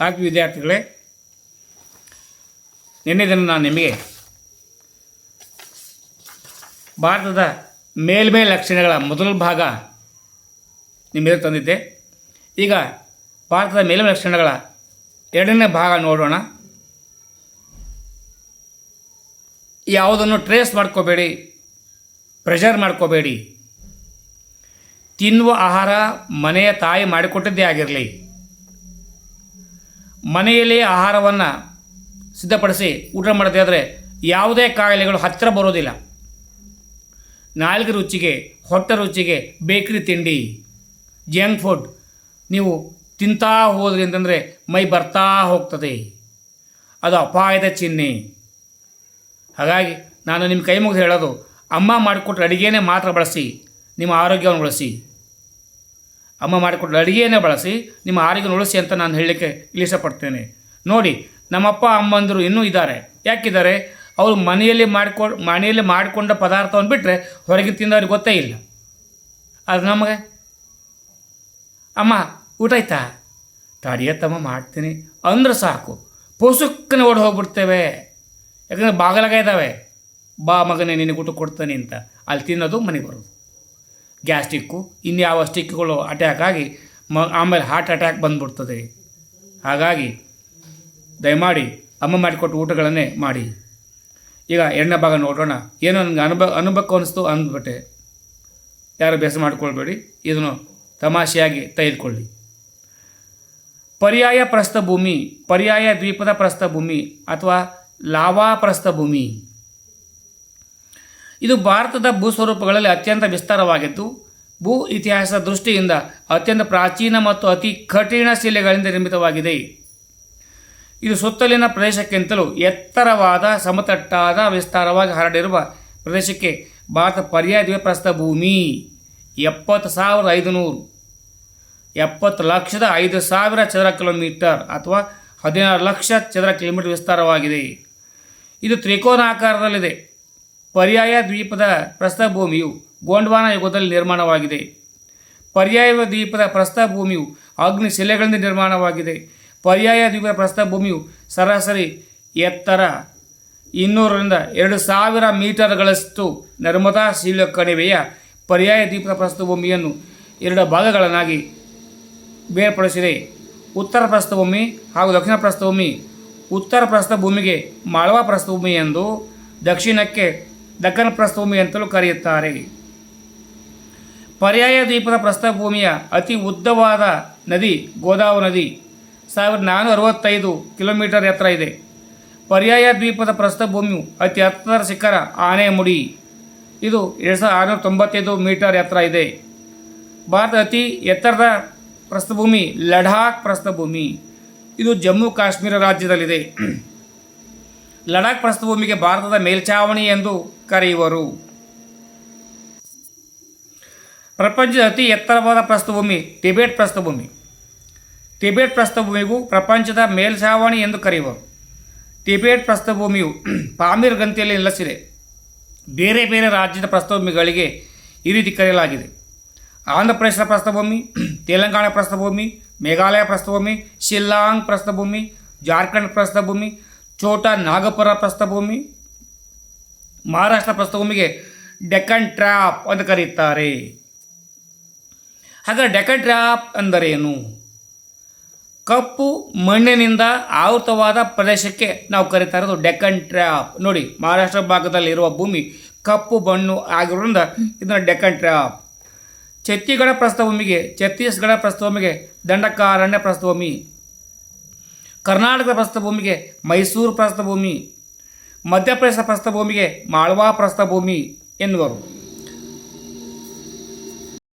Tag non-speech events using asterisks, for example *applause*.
ಹಾಕಿ ವಿದ್ಯಾರ್ಥಿಗಳೇ, ನಿನ್ನೆ ದಿನ ನಾನು ನಿಮಗೆ ಭಾರತದ ಮೇಲ್ಮೈ ಲಕ್ಷಣಗಳ ಮೊದಲ ಭಾಗ ನಿಮಗೆ ತಂದಿದ್ದೆ. ಈಗ ಭಾರತದ ಮೇಲ್ಮೈ ಲಕ್ಷಣಗಳ ಎರಡನೇ ಭಾಗ ನೋಡೋಣ. ಯಾವುದನ್ನು ಟ್ರೇಸ್ ಮಾಡ್ಕೋಬೇಡಿ ಪ್ರೆಷರ್ ಮಾಡ್ಕೋಬೇಡಿ. ತಿನ್ನುವ ಆಹಾರ ಮನೆಯ ತಾಯಿ ಮಾಡಿಕೊಟ್ಟಿದ್ದೇ ಆಗಿರಲಿ. ಮನೆಯಲ್ಲಿ ಆಹಾರವನ್ನು ಸಿದ್ಧಪಡಿಸಿ ಊಟ ಮಾಡದೇ ಆದರೆ ಯಾವುದೇ ಕಾಯಿಲೆಗಳು ಹತ್ತಿರ ಬರೋದಿಲ್ಲ ನಾಲ್ಕು ರುಚಿಗೆ, ಹೊಟ್ಟೆ ರುಚಿಗೆ ಬೇಕ್ರಿ ತಿಂಡಿ ಜಂಕ್ ಫುಡ್ ನೀವು ತಿಂತಾ ಹೋದ್ರಿ ಅಂತಂದರೆ ಮೈ ಬರ್ತಾ ಹೋಗ್ತದೆ. ಅದು ಅಪಾಯದ ಚಿಹ್ನೆ. ಹಾಗಾಗಿ ನಾನು ನಿಮ್ಮ ಕೈ ಮುಗಿದು ಹೇಳೋದು, ಅಮ್ಮ ಮಾಡಿಕೊಟ್ರೆ ಅಡುಗೆನೇ ಮಾತ್ರ ಬಳಸಿ, ನಿಮ್ಮ ಆರೋಗ್ಯವನ್ನು ಉಳಿಸಿ ಅಮ್ಮ ಮಾಡಿಕೊಟ್ಟ ಅಡುಗೆಯನ್ನೇ ಬಳಸಿ, ನಿಮ್ಮ ಆರೋಗ್ಯ ಉಳಿಸಿ ಅಂತ ನಾನು ಹೇಳಲಿಕ್ಕೆ ಇಳಿಸಪಡ್ತೇನೆ ನೋಡಿ, ನಮ್ಮಪ್ಪ, ಅಮ್ಮಂದರು ಇನ್ನೂ ಇದ್ದಾರೆ. ಯಾಕಿದ್ದಾರೆ? ಅವರು ಮನೆಯಲ್ಲಿ ಮಾಡಿಕೊ, ಮನೆಯಲ್ಲಿ ಮಾಡಿಕೊಂಡ ಪದಾರ್ಥವನ್ನು ಬಿಟ್ಟರೆ ಹೊರಗೆ ತಿಂದವ್ರಿಗೆ ಗೊತ್ತೇ ಇಲ್ಲ. ಅದು ನಮಗೆ. ಅಮ್ಮ, ಊಟ ಆಯ್ತಾ? ತಮ್ಮ ಮಾಡ್ತೀನಿ. ಅಂದ್ರೆ ಸಾಕು. ಪೋಸುಕ್ಕನೆ ಓಡಿ ಹೋಗ್ಬಿಡ್ತೇವೆ. ಯಾಕಂದರೆ ಬಾಗಲಾಗ ಇದ್ದಾವೆ ಬಾ ಮಗನೇ, ನಿನಗೆ ಊಟ ಕೊಡ್ತಾನೆ ಅಂತ. ಅಲ್ಲಿ ತಿನ್ನೋದು ಮನೆಗೆ ಬರೋದು. ಗ್ಯಾಸ್ಟಿಕ್ಕು ಇನ್ಯಾವ ಸ್ಟಿಕ್ಗಳು ಅಟ್ಯಾಕ್ ಆಗಿ ಮ, ಆಮೇಲೆ ಹಾರ್ಟ್ ಅಟ್ಯಾಕ್ ಬಂದ್ಬಿಡ್ತದೆ. ಹಾಗಾಗಿ ದಯಮಾಡಿ ಅಮ್ಮ ಮಾಡಿಕೊಟ್ಟು ಊಟಗಳನ್ನೇ ಮಾಡಿ. ಈಗ ಎರಡನೇ ಭಾಗ ನೋಡೋಣ. ಏನೋ ನನಗೆ ಅನುಭವ ಅನುಭವಕ್ಕೆ ಅನಿಸ್ತು ಅಂದ್ಬಿಟ್ಟೆ. ಯಾರು ಬೇಸ ಮಾಡಿಕೊಳ್ಬೇಡಿ. ಇದನ್ನು ತಮಾಷೆಯಾಗಿ ತೆಗೆದುಕೊಳ್ಳಿ. ಪರ್ಯಾಯ ಪ್ರಸ್ಥಭೂಮಿ, ಪರ್ಯಾಯ ದ್ವೀಪದ ಪ್ರಸ್ಥಭೂಮಿ ಅಥವಾ ಲಾವಾ ಪ್ರಸ್ಥಭೂಮಿ. ಇದು ಭಾರತದ ಭೂಸ್ವರೂಪಗಳಲ್ಲಿ ಅತ್ಯಂತ ವಿಸ್ತಾರವಾಗಿದ್ದು, ಭೂ ಇತಿಹಾಸದ ದೃಷ್ಟಿಯಿಂದ ಅತ್ಯಂತ ಪ್ರಾಚೀನ ಮತ್ತು ಅತಿ ಕಠಿಣ ಶಿಲೆಗಳಿಂದ ನಿರ್ಮಿತವಾಗಿದೆ. ಇದು ಸುತ್ತಲಿನ ಪ್ರದೇಶಕ್ಕಿಂತಲೂ ಎತ್ತರವಾದ, ಸಮತಟ್ಟಾದ ವಿಸ್ತಾರವಾಗಿ ಹರಡಿರುವ ಪ್ರದೇಶಕ್ಕೆ ಭಾರತ ಪರ್ಯಾಯ ದ್ವೀಪ ಪ್ರಸ್ಥಭೂಮಿ ಎಪ್ಪತ್ತು ಸಾವಿರದ ಐದುನೂರು, ಎಪ್ಪತ್ತು ಲಕ್ಷದ ಐದು ಸಾವಿರ ಚದರ ಕಿಲೋಮೀಟರ್ ಅಥವಾ ಹದಿನಾರು ಲಕ್ಷ ಚದರ ಕಿಲೋಮೀಟರ್ ವಿಸ್ತಾರವಾಗಿದೆ. ಇದು ತ್ರಿಕೋನಾಕಾರದಲ್ಲಿದೆ. ಪರ್ಯಾಯ ದ್ವೀಪದ ಪ್ರಸ್ಥಭೂಮಿಯು ಗೋಂಡ್ವಾನ ಯುಗದಲ್ಲಿ ನಿರ್ಮಾಣವಾಗಿದೆ. ಪರ್ಯಾಯ ದ್ವೀಪದ ಪ್ರಸ್ಥಭೂಮಿಯು ಅಗ್ನಿ ಶಿಲೆಗಳಿಂದ ನಿರ್ಮಾಣವಾಗಿದೆ. ಪರ್ಯಾಯ ದ್ವೀಪದ ಪ್ರಸ್ಥಭೂಮಿಯು ಸರಾಸರಿ ಎತ್ತರ ಇನ್ನೂರರಿಂದ ಎರಡು ಸಾವಿರ ಮೀಟರ್ಗಳಷ್ಟು ನರ್ಮದಾ ಶೀಲ ಕಣಿವೆಯ ಪರ್ಯಾಯ ದ್ವೀಪದ ಪ್ರಸ್ಥಭೂಮಿಯನ್ನು ಎರಡು ಭಾಗಗಳನ್ನಾಗಿ ಬೇರ್ಪಡಿಸಿದೆ. ಉತ್ತರ ಪ್ರಸ್ಥಭೂಮಿ ಹಾಗೂ ದಕ್ಷಿಣ ಪ್ರಸ್ಥಭೂಮಿ ಉತ್ತರ ಪ್ರಸ್ಥಭೂಮಿಗೆ ಮಾಳವಾ ಪ್ರಸ್ಥಭೂಮಿ ಎಂದು ದಕ್ಷಿಣಕ್ಕೆ ದಕ್ಕನ್ ಪ್ರಸ್ಥಭೂಮಿ ಅಂತಲೂ ಕರೆಯುತ್ತಾರೆ. ಪರ್ಯಾಯ ದ್ವೀಪದ ಪ್ರಸ್ಥಭೂಮಿಯ ಅತಿ ಉದ್ದವಾದ ನದಿ ಗೋದಾವರಿ ನದಿ ಸಾವಿರದ ನಾನ್ನೂರ ಅರವತ್ತೈದು ಕಿಲೋಮೀಟರ್ ಎತ್ತರ ಇದೆ. ಪರ್ಯಾಯ ದ್ವೀಪದ ಪ್ರಸ್ಥಭೂಮಿಯು ಅತಿ ಹತ್ತರ ಶಿಖರ ಆನೆಮುಡಿ. ಇದು ಎರಡು ಸಾವಿರದ ಆರುನೂರ ತೊಂಬತ್ತೈದು ಮೀಟರ್ ಎತ್ತರ ಇದೆ. ಭಾರತದ ಅತಿ ಎತ್ತರದ ಪ್ರಸ್ಥಭೂಮಿ ಲಡಾಖ್ ಪ್ರಸ್ಥಭೂಮಿ. ಇದು ಜಮ್ಮು ಕಾಶ್ಮೀರ ರಾಜ್ಯದಲ್ಲಿದೆ. ಲಡಾಖ್ ಪ್ರಸ್ಥಭೂಮಿಗೆ ಭಾರತದ ಮೇಲ್ಛಾವಣಿ ಎಂದು ಕರೆಯುವರು. ಪ್ರಪಂಚದ ಅತಿ ಎತ್ತರವಾದ ಪ್ರಸ್ಥಭೂಮಿ ಟಿಬೆಟ್ ಪ್ರಸ್ಥಭೂಮಿ ಟಿಬೆಟ್ ಪ್ರಸ್ಥಭೂಮಿಗೂ ಪ್ರಪಂಚದ ಮೇಲ್ಛಾವಣಿ ಎಂದು ಕರೆಯುವರು. ಟಿಬೆಟ್ ಪ್ರಸ್ಥಭೂಮಿಯು *clears throat* ಪಾಮೀರ್ ಗಂತಿಯಲ್ಲಿ ನೆಲೆಸಿದೆ ಬೇರೆ ಬೇರೆ ರಾಜ್ಯದ ಪ್ರಸ್ಥಭೂಮಿಗಳಿಗೆ ಈ ರೀತಿ ಕರೆಯಲಾಗಿದೆ. ಆಂಧ್ರ ಪ್ರದೇಶದ ಪ್ರಸ್ಥಭೂಮಿ *clears throat* ತೆಲಂಗಾಣ ಪ್ರಸ್ಥಭೂಮಿ ಮೇಘಾಲಯ ಪ್ರಸ್ಥಭೂಮಿ ಶಿಲ್ಲಾಂಗ್ ಪ್ರಸ್ಥಭೂಮಿ ಜಾರ್ಖಂಡ್ ಪ್ರಸ್ಥಭೂಮಿ ಛೋಟಾ ನಾಗಪುರ ಪ್ರಸ್ಥಭೂಮಿ, ಮಹಾರಾಷ್ಟ್ರ ಪ್ರಸ್ಥಭೂಮಿಗೆ ಡೆಕ್ಕನ್ ಟ್ರ್ಯಾಪ್ ಅಂತ ಕರೆಯುತ್ತಾರೆ ಹಾಗಾದ್ರೆ ಡೆಕ್ಕನ್ ಟ್ರ್ಯಾಪ್ ಅಂದರೇನು? ಕಪ್ಪು ಮಣ್ಣಿನಿಂದ ಆವೃತವಾದ ಪ್ರದೇಶಕ್ಕೆ ನಾವು ಕರೀತಾ ಇರೋದು ಡೆಕ್ಕನ್ ಟ್ರ್ಯಾಪ್ ನೋಡಿ, ಮಹಾರಾಷ್ಟ್ರ ಭಾಗದಲ್ಲಿ ಇರುವ ಭೂಮಿ ಕಪ್ಪು ಬಣ್ಣು ಆಗಿರೋದ್ರಿಂದ ಇದನ್ನು ಡೆಕ್ಕನ್ ಟ್ರ್ಯಾಪ್ ಛತ್ತೀಸ್ಗಢ ಪ್ರಸ್ಥಭೂಮಿಗೆ ಛತ್ತೀಸ್ಗಢ ಪ್ರಸ್ಥಭೂಮಿಗೆ ದಂಡಕಾರಣ್ಯ ಪ್ರಸ್ಥಭೂಮಿ. ಕರ್ನಾಟಕದ ಪ್ರಸ್ಥಭೂಮಿಗೆ ಮೈಸೂರು ಪ್ರಸ್ಥಭೂಮಿ ಮಧ್ಯಪ್ರದೇಶ ಪ್ರಸ್ಥಭೂಮಿಗೆ ಮಾಳ್ವಾ ಪ್ರಸ್ಥಭೂಮಿ ಎನ್ನುವರು.